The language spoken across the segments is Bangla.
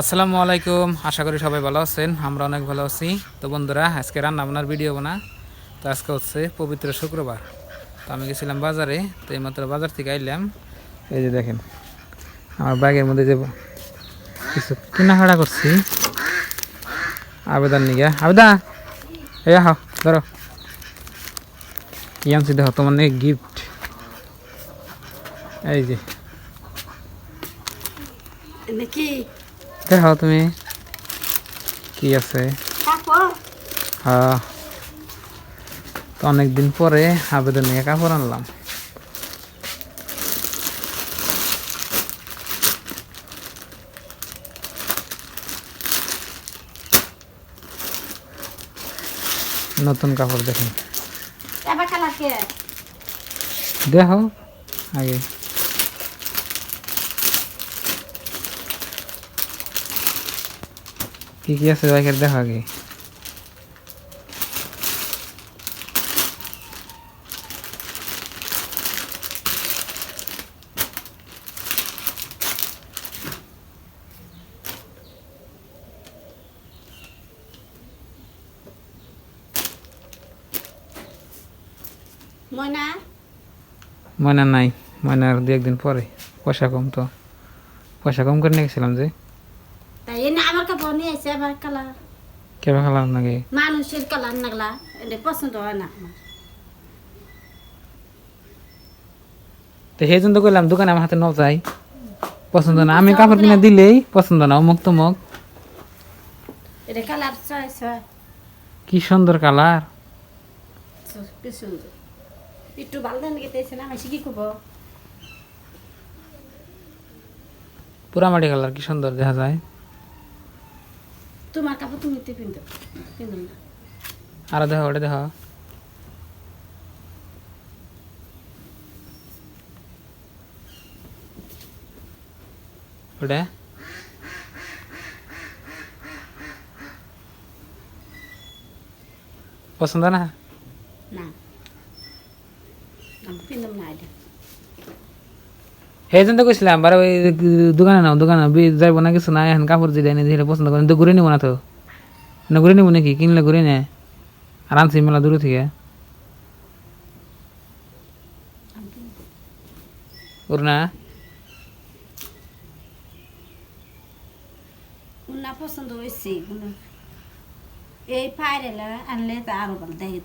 আসসালামু আলাইকুম, আশা করি সবাই ভালো আছেন, আমরা অনেক ভালো আছি। তো বন্ধুরা, আজকে রান্না বান্নার ভিডিও বানা। তো আজকে হচ্ছে পবিত্র শুক্রবার। তো আমি গেছিলাম বাজারে, তো এইমাত্র বাজার থেকে আইলাম। এই যে দেখেন, আমার ব্যাগের মধ্যে যে কিছু কেনাকাটা করছি। আবেদন নিগে আবেদা! এ, আহ, ধরো। কি আনছি দেখো, তোমার নাকি গিফট এই যে। দেখো তুমি। কি আছে? হ্যাঁ তো অনেকদিন পরে আবেদন নিয়ে কাপড় আনলাম। নতুন কাপড় দেখুন। দেখো আগে। কি কি আছে বাইকের দেখো আগে? ময়না? ময়না নাই ময়নার দু একদিন পরে পয়সা কম তো। পয়সা কম করে নিয়ে গেছিলাম যে। আবার কালার কেবা খেলাম নাকি মানুষের কালার নাগলা এটা পছন্দ হয় না আমার। তো সেই জন্য করলাম দোকানে আমার হাতে ন যাই পছন্দ না আমি কাপড় কিনে দিলেই পছন্দ না অমুক তমুক। এটা কালার কি সুন্দর কালার। কি সুন্দর। একটু ভালো দেন গেতেছে না আমি কি করব পুরামাটি কালার কি সুন্দর দেখা যায়। তোমার কাপড় তুমি তো পিন্ধো পিন্ধো না আর দেখো ওটা দেখো ওটা পছন্দ না না আমি পিন্ধব না এটা সেই তো কইছিলাম বারে ওই দোকানে নাও দোকানে যাইব না কিছু না এখন কাপড় যদি এনে দিলে পছন্দ করেন তো ঘুরে নিব না তো। না ঘুরে নিব নাকি? কিনলে ঘুরে নে আর আনছি মেলা দূর থেকে। ওর না এই পায়রেলা আনলে তা আরও ভালো দেখে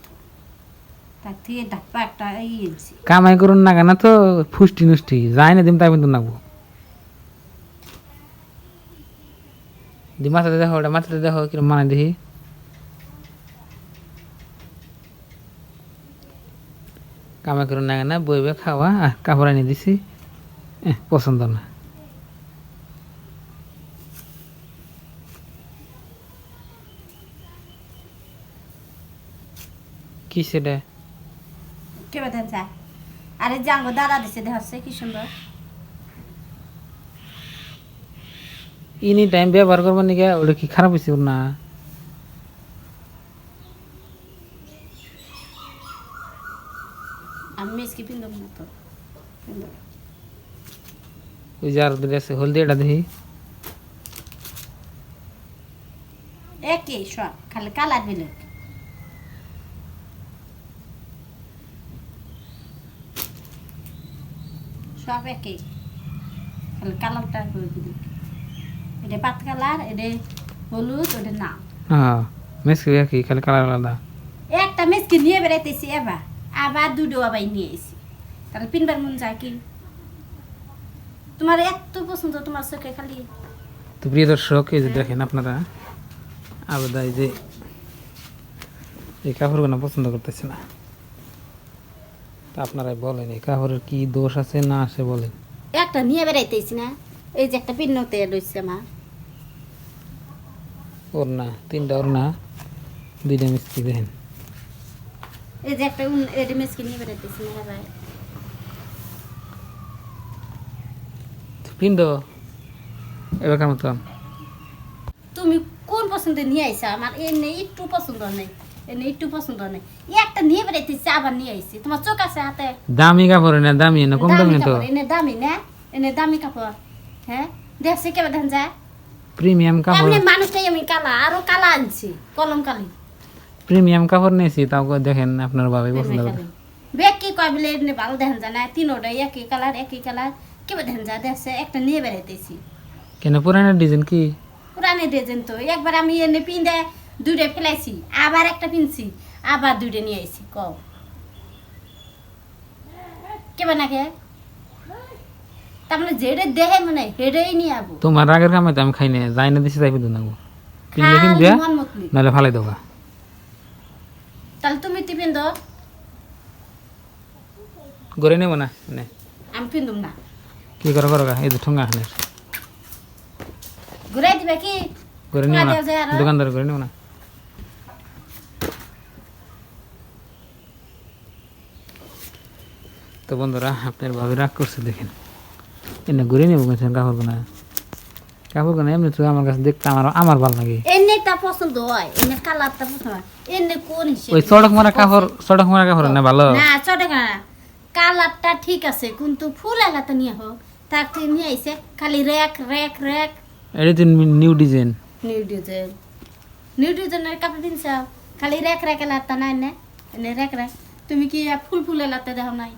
কামাই করুন না কেন? তো ফুষ্টি নুষ্টি, যাই না দিম তাই কিন্তু নাকবো। দি মাথাতে দেখো, ওটা মাথাতে দেখো, কিরম মানে দেখি। কামাই করুন না কেন? বইবে খাওয়া আর কাপড় এনে দিছি। পছন্দ না। কি সেটা কে বেতন চায় আরে জাঙ্গো দাদা দিছে দেখাচ্ছে কি সুন্দর। ইনি টাইম ব্যবহার করব নাকি ওটা কি খারাপ হয়েছে না? আমি মেসকি পিন্ধব না তো। ওই যে আর হলদি এটা দেখি। একই সব খালি কালার সব একই খালি কালারটা করে দিবি। এটা পাত কালার এটা হলুদ ওটা না। হ্যাঁ মেসকি কি খালি কালার আলাদা। একটা মেসকি নিয়ে বেড়াইতেছি এবার আবার দুটো আবার নিয়ে এসি তাহলে পিনবার মন যায় কি? তোমার এত পছন্দ তোমার চোখে খালি। তো প্রিয় দর্শক এই যে দেখেন আপনারা আবেদা এই যে এই কাপড়গুলো পছন্দ করতেছে না। আপনারাই বলেন এই কাপড়ের কি দোষ আছে না আছে বলেন। একটা নিয়ে বেড়াইতেছি না এই যে একটা পিন্নতে রয়েছে আমার ওর না তিনটা ওর না দুইটা মিস্ত্রি দেখেন এই যে একটা উন- এটা মেসকে নিয়ে বেড়াইতেছি না ভাই। পিন্ড এবার মতন তুমি কোন পছন্দ নিয়ে আইসা আমার এনে একটু পছন্দ নেই। এনে একটু পছন্দ নেই। একটা নিয়ে বেড়াইতেছি আবার নিয়ে আইছি। তোমার চোখ আছে হাতে? দামি কাপড় না দামি না কম দামি তো। এনে দামি না? এনে দামি কাপড় হ্যাঁ? দেখছে কেবে ধান যায়। প্রিমিয়াম কাপড়। এমনি মানুষটাই আমি কালা আরও কালা আনছি কলম কালি। প্রিমিয়াম কাপড় নিয়েছি তাও দেখেন আপনার বাবাই পছন্দ করে বেগ কি কয় বলে এমনি ভালো দেখেন যায় না? তিনোটাই একই কালার একই কালার। কেমন দেখেন যায়? দেখছে একটা নিয়ে বেড়াইতেছি। কেন পুরানো ডিজাইন কি? পুরানি ডিজাইন তো। একবার আমি এনে পিন্দে দুইটা ফেলাইছি আবার একটা পিনছি আবার দুইটা নিয়ে আইছি কও। কেমন নাকি তার মানে যেটা দেহে মানে হেডেই নিয়ে আবো। তোমার আগের কামে তো আমি খাই না যাই না দিছি যাই পেতো না কিনলে কিন দিয়া নাহলে ফালাই দেবা। তাহলে তুমি টি পিন্দ গড়ে নেব না? নে। আমি পিন্দুম না। কি করো করো গা, এই যে ঠোঙ্গা খানে ঘুরাই দিবে কি? গড়ে নেব না? দোকানদার করে নেব না। তো বন্ধুরা আপনার ভাবে রাগ করছে দেখেন। এনে ঘুরে নেব কেন কাপড় কোনা কাপড় কোনা এমনি তো আমার কাছে দেখতে আমার আমার ভালো লাগে। পছন্দ হয় এমনি কালারটা পছন্দ হয়। এমনি কোন ওই চড়ক মারা কাপড় চড়ক মারা কাপড় না ভালো? না চটকা কালারটা ঠিক আছে কিন্তু ফুল আলাদা নিয়ে হোক। তাকে নিয়ে আইছে? খালি র্যাক র্যাক র্যাক। এটা তো new design. New design. New ডিজাইনের কাপড় দিনছ খালি র্যাক র্যাক এলাতা নাই না? এনে র্যাক র্যাক। তুমি কি ফুল ফুল এলাতে দেখো নাই?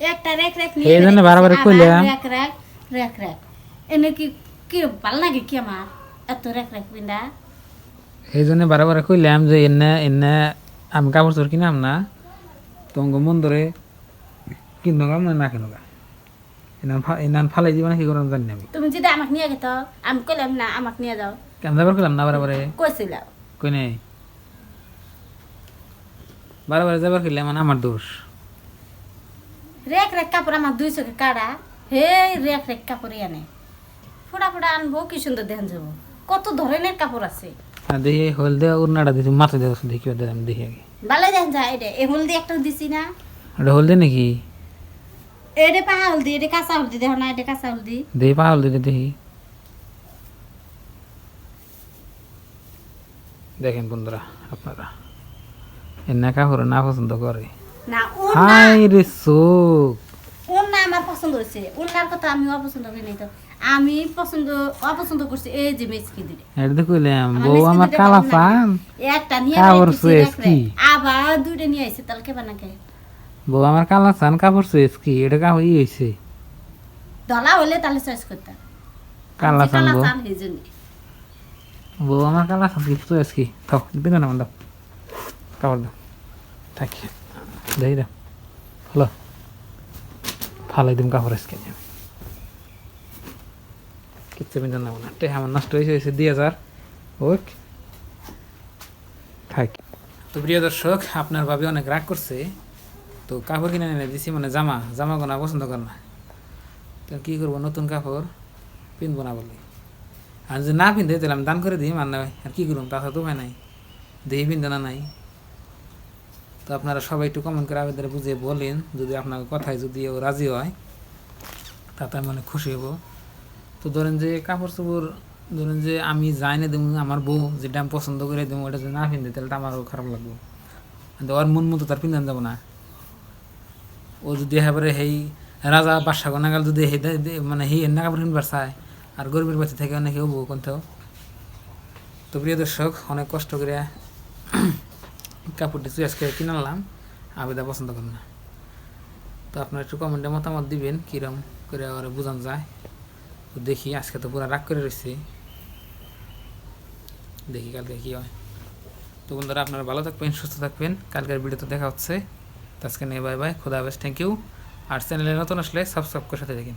একটা র্যাক র্যাক নিয়ে এই জন্য বারবার কইলাম। র্যাক র্যাক র্যাক র্যাক এনে কি কি ভালো লাগে কি আমার? এত র্যাক র্যাক পিন্দা এই জন্য বারে বারে কইলাম যে এনে এনে আমি কাপড় চোর কিনাম না তোমাকে মন ধরে কিনো কাম না কেন ফা- এনান ফালাই দিবা না কি করলাম জানি আমি। তুমি যদি আমাকে নিয়ে গেত আমি কইলাম না আমাকে নিয়ে যাও। কেন যাবার কইলাম না বারে বারে কইছিল। কই নাই? বারে বারে যাবার কইলাম মানে আমার দোষ। রেক রেক কাপড় আমার দুই চোখে কাড়া। হে রেক রেক কাপড় আনে ফোড়া ফোড়া আনব কি সুন্দর দেখেন যাব। কত ধরনের কাপড় আছে। দেখি হলদে উড়নাটা দিছি মাথা দিয়ে দেখি দিলাম দেখি আগে। ভালো দেখেন যায় এটা এ হলদি একটা দিছি না। ওটা হলদে নাকি? এটা পাহা হলদি এটা কাঁচা হলদি দেখো না এটা কাঁচা হলদি। দেখি পা হলদে দেখি। দেখেন বন্ধুরা আপনারা। এনে কাপড় না পছন্দ করে। না হাই রে চোখ ওর না আমার পছন্দ হয়েছে। ওনার কথা আমি অপছন্দ করি নাই তো। আমি পছন্দ অপছন্দ করছি এই যে মেচকি দিলে এটা তো কইলাম বউ আমার কালা। চান একটা নিয়ে কাপড় বেড়াইতেছি কি? আবার দুইটা নিয়ে আইছে তাহলে কেবা নাকি? বউ আমার কালা চান কাপড় চয়েস কি এটা কাপড় ই হয়েছে ধলা হলে তাহলে চয়েস করতাম। কালা চান কালা বউ। আমার কালা চান কি চয়েস কি? থাক দিন না দাও। কাপড় দাও। থাক। দেই দাও হলো ফালাই দিম কাপড় আজকে। কিচ্ছু বিন্দু না না টেহা আমার নষ্ট হয়েছে হয়েছে দুই হাজার ওকে থাক তো প্রিয় দর্শক, আপনার ভাবি অনেক রাগ করছে। তো কাপড় কিনে এনে দিছি মানে জামা জামা গোনা পছন্দ করে না। তো কী করব, নতুন কাপড় পিনবো না বলি। আর যদি না পিনতে, তাহলে আমি দান করে দিই আর না আর কী করুন তাছাড়া তো উপায় নাই। দেহি পিনতে না নাই। তো আপনারা সবাই একটু কমেন্ট করে আবেদন বুঝিয়ে বলেন, যদি আপনার কথায় যদি ও রাজি হয়, তাতে আমি অনেক খুশি হব। তো ধরেন যে কাপড় চোপড়, ধরেন যে আমি যাই না দেবো, আমার বউ যেটা আমি পছন্দ করে দেবো, ওটা যদি না পিনতে, তাহলে তো আমারও খারাপ লাগবে। কিন্তু ওর মন মতো তার পিন্ধান যাব না। ও যদি এবারে হেই রাজা বাদশা গনাগাল যদি হে মানে হি এন্না কাপড় কিনবার চায়, আর গরিবের বাচ্চা থেকে অনেকে হব কোনটাও তো প্রিয় দর্শক, অনেক কষ্ট করে কাপড়টি চুয়াজ করে কিনালাম আবেদা পছন্দ করেন না। তো আপনারা একটু কমেন্টে মতামত দিবেন, কিরম করে ওরা বোঝান যায়। তো দেখি, আজকে তো পুরো রাগ করে রয়েছি দেখি কালকে কী হয়। তো বন্ধুরা, আপনারা ভালো থাকবেন, সুস্থ থাকবেন। কালকের ভিডিওতে দেখা হচ্ছে। তো আজকে নিয়ে বাই বাই, খুদা হাফেজ থ্যাংক ইউ আর চ্যানেলে নতুন আসলে সাবস্ক্রাইব করে সাথে দেখেন